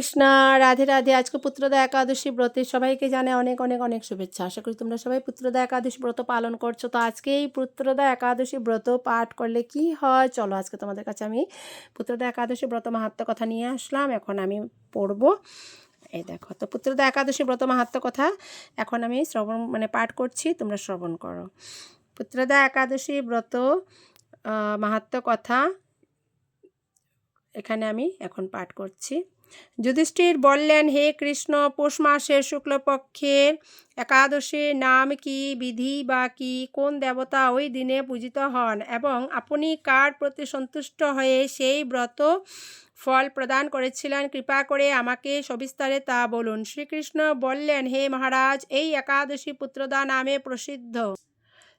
কৃষ্ণা, রাধে রাধে। আজকে পুত্রদা একাদশী ব্রতের সবাইকে জানে অনেক অনেক অনেক শুভেচ্ছা। আশা করি তোমরা সবাই পুত্রদা একাদশী ব্রত পালন করছ। তো আজকে এই পুত্রদা একাদশী ব্রত পাঠ করলে কি হয়? চলো আজকে তোমাদের কাছে আমি পুত্রদা একাদশী ব্রত মাহাত্ম কথা নিয়ে আসলাম। এখন আমি পড়ব। এই দেখো, তো পুত্রদা একাদশী ব্রত মাহাত্ম কথা এখন আমি শ্রবণ মানে পাঠ করছি। তোমরা শ্রবণ করো। পুত্রদা একাদশী ব্রত মাহাত্ম কথা এখানে আমি এখন পাঠ করছি। যুধিষ্ঠির বললেন, হে কৃষ্ণ, পৌষ মাসের শুক্লপক্ষের একাদশীর নাম কি, বিধি বা কি, কোন দেবতা ওই দিনে পূজিত হন এবং আপনি কার প্রতি সন্তুষ্ট হয়ে সেই ব্রত ফল প্রদান করেছিলেন? কৃপা করে আমাকে সবিস্তারে তা বলুন। শ্রীকৃষ্ণ বললেন, হে মহারাজ, এই একাদশী পুত্রদা নামে প্রসিদ্ধ।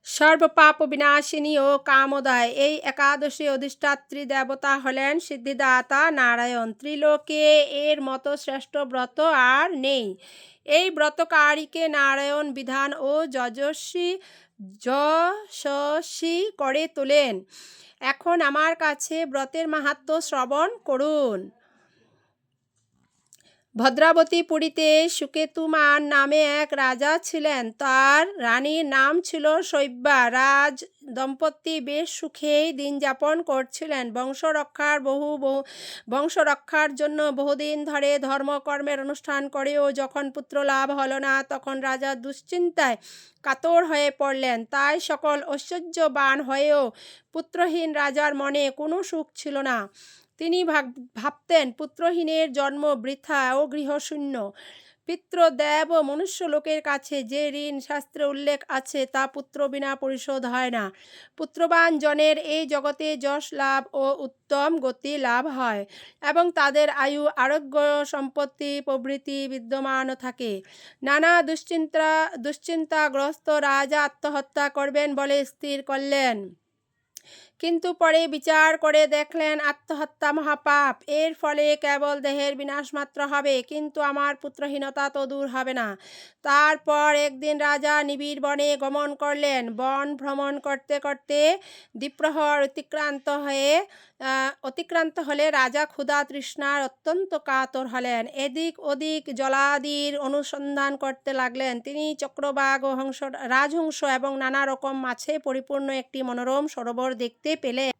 সর্বপাপ বিনাশিনী ও কামোদয়। এই একাদশী অধিষ্ঠাত্রী দেবতা হলেন সিদ্ধিদাতা নারায়ণ। ত্রিলোকে এর মতো শ্রেষ্ঠ ব্রত আর নেই। এই ব্রতকারীকে নারায়ণ বিধান ও যশস্বী যশস্বী করে তোলেন। এখন আমার কাছে ব্রতের মাহাত্ম শ্রবণ করুন। ভদ্রাবতী পুরীতে সুকেতুমান নামে এক রাজা ছিলেন। তার রানীর নাম ছিল শৈব্যা রাজ দম্পতি বেশ সুখেই দিন যাপন করছিলেন। বংশ রক্ষার বহু বহু, বংশ রক্ষার জন্য বহুদিন ধরে ধর্মকর্মের অনুষ্ঠান করেও যখন পুত্র লাভ হল না, তখন রাজা দুশ্চিন্তায় কাতর হয়ে পড়লেন। তাই সকল ঐশ্বর্যবান হয়েও পুত্রহীন রাজার মনে কোনো সুখ ছিল না। তিনি ভাব- ভাবতেন পুত্রহীনের জন্ম বৃথা ও গৃহশূন্য। পিতৃদেব ও মনুষ্য লোকের কাছে যে ঋণ শাস্ত্রে উল্লেখ আছে তা পুত্র বিনা পরিশোধ হয় না। পুত্রবান জনের এই জগতে যশ লাভ ও উত্তম গতি লাভ হয় এবং তাদের আয়ু, আরোগ্য, সম্পত্তি, প্রভৃতি বিদ্যমান থাকে। নানা দুশ্চিন্তা, দুশ্চিন্তাগ্রস্ত রাজা আত্মহত্যা করবেন বলে স্থির করলেন। কিন্তু পরে বিচার করে দেখলেন আত্মহত্যা মহাপাপ। এর ফলে কেবল দেহের বিনাশ মাত্র হবে, কিন্তু আমার পুত্রহীনতা তো দূর হবে না। তারপর একদিন রাজা নিবিড় বনে গমন করলেন। বন ভ্রমণ করতে করতে দ্বীপ্রহর অতিক্রান্ত হয়ে অতিক্রান্ত হলে রাজা ক্ষুধা তৃষ্ণার অত্যন্ত কাতর হলেন। এদিক ওদিক জলাদির অনুসন্ধান করতে লাগলেন। তিনি চক্রবাগ ও হংস, রাজহংস এবং নানা রকম মাছে পরিপূর্ণ একটি মনোরম সরোবর দেখতে পেলেন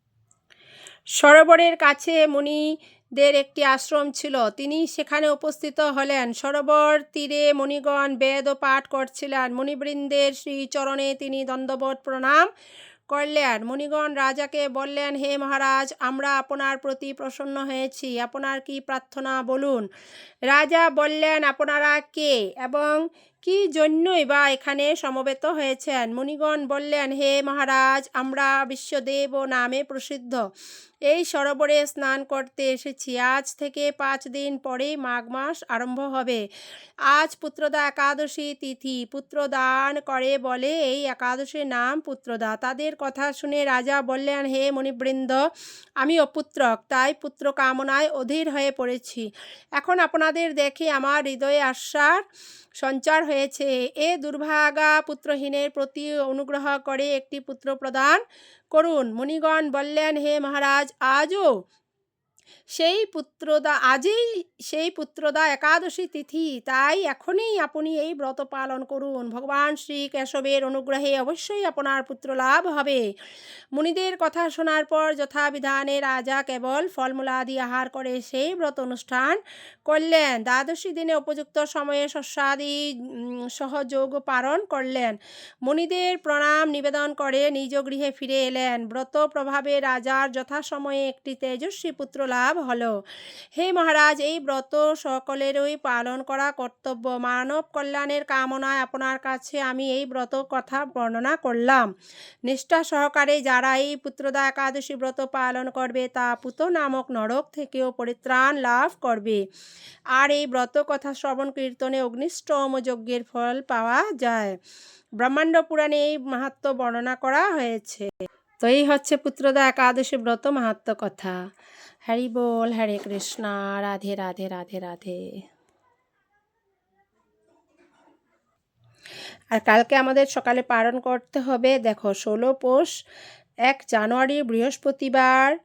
সরোবরের কাছে মুনিদের একটি আশ্রম ছিল। তিনি সেখানে উপস্থিত হলেন। সরোবর তীরে মুনিগণ বেদ ও পাঠ করছিলেন। মুনিবৃন্দের শ্রীচরণে তিনি দণ্ডবোধ প্রণাম করলেন। মুনিগণ রাজাকে বললেন, হে মহারাজ, আমরা আপনার প্রতি প্রসন্ন হয়েছি। আপনার কি প্রার্থনা বলুন? রাজা বললেন, আপনারা কে? এবং কি জন্যই বা এখানে সমবেত হয়েছেন? মুনিগণ বললেন হে মহারাজ আমরা বিশ্বদেব নামে প্রসিদ্ধ। এই সরোবরে স্নান করতে এসেছি। আজ থেকে পাঁচ দিন পরেই মাঘ মাস আরম্ভ হবে। আজ পুত্রদা একাদশী তিথি। পুত্রদান করে বলে এই একাদশীর নাম পুত্রদা। তাদের কথা শুনে রাজা বললেন, হে মণিবৃন্দ আমি অপুত্রক তাই পুত্র কামনায় অধীর হয়ে পড়েছি। এখন আপনাদের দেখে আমার হৃদয়ে আশ্বার সঞ্চার হয়েছে। এ দুর্ভাগা পুত্রহীনের প্রতি অনুগ্রহ করে একটি পুত্র প্রদান করুন। মণিগণ বললেন, হে মহারাজ, আজও সেই পুত্রদা, আজই সেই পুত্রদা একাদশী তিথি। তাই এখনই আপনি এই ব্রত পালন করুন। ভগবান শ্রী কেশবের অনুগ্রহে অবশ্যই আপনার পুত্র লাভ হবে। মুনিদের কথা শোনার পর যথাবিধানে রাজা কেবল ফলমূলাদি আহার করে সেই ব্রত অনুষ্ঠান করলেন। দ্বাদশী দিনে উপযুক্ত সময়ে শস্যাদি সহযোগ পালন করলেন। মুনিদের প্রণাম নিবেদন করে নিজ গৃহে ফিরে এলেন। ব্রত প্রভাবে রাজার যথাসময়ে একটি তেজস্বী পুত্র লাভ হলো। হে মহারাজ, এই ব্রত সকলেরই পালন করা কর্তব্য। মানব কল্যাণের কামনায় আপনার কাছে আমি এই ব্রত কথা বর্ণনা করলাম। নিষ্ঠা সহকারে যারা এই পুত্রদা একাদশী ব্রত পালন করবে, তা পুত নামক নরক থেকেও পরিত্রাণ লাভ করবে। আর এই ব্রত কথা শ্রবণ কীর্তনে অগ্নিষ্টম যজ্ঞের ফল পাওয়া যায়। ব্রহ্মাণ্ড পুরাণে এই মাহাত্ম বর্ণনা করা হয়েছে। তো এই হচ্ছে পুত্রদা একাদশী ব্রত মাহাত্ম কথা। হরি বল, হরে কৃষ্ণা, রাধে রাধে রাধে রাধে। আর কালকে আমাদের সকালে পালন করতে হবে, দেখো, ষোলো পৌষ এক জানুয়ারি, বৃহস্পতিবার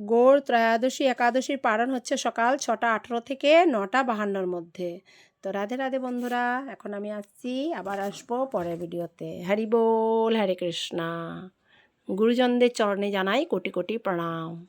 গৌড় ত্রয়োদশী একাদশীর পালন হচ্ছে সকাল ছটা আঠেরো থেকে নটা বাহান্নর মধ্যে। তো রাধে রাধে বন্ধুরা, এখন আমি আসছি, আবার আসব পরের ভিডিওতে। হরি বোল, হরে কৃষ্ণা। গুরুজনদের চরণে জানাই কোটি কোটি প্রণাম।